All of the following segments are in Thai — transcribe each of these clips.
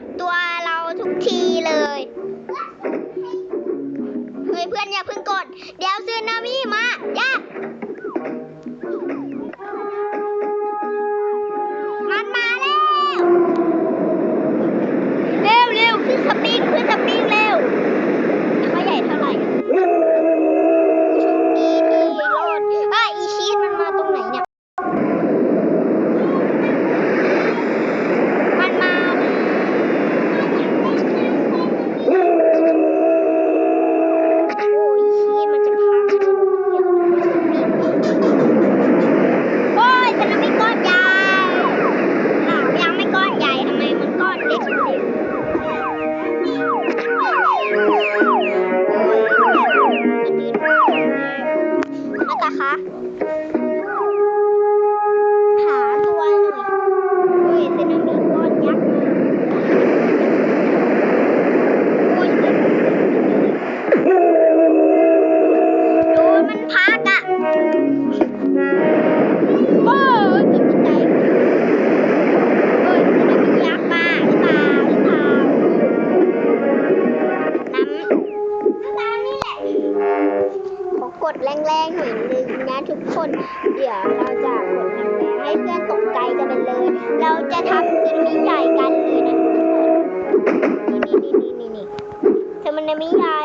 ดตัวเราทุกทีเลย ดแรงๆหน่อยนึงนะทุกคน เดี๋ยวเราจะกดแรงๆให้เพื่อนตกใจกันไปเลย เราจะทำซึนามิใหญ่กันเลยนะทุกคนนี่นี่นี่นี่นี่ซึนามิใหญ่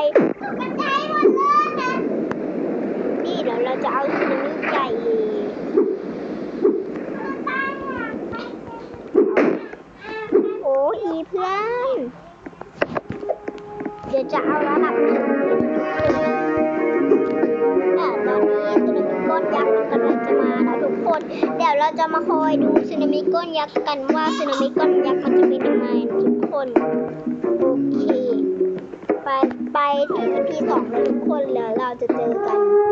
ตกใจหมดเลยนะนี่เดี๋ยวเราจะเอาซึนามิใหญ่โอ้อีเพื่อน เดี๋ยวจะเอาระดับหนึ่ง คนเดี๋ยวเราจะมาคอยดูสึนามิก้อนยักษ์กันว่าสึนามิก้อนยักษ์มันจะเป็นยังไงทุกคนโอเคไปไปที่ EP สองเลยทุกคนแล้วเราจะเจอกัน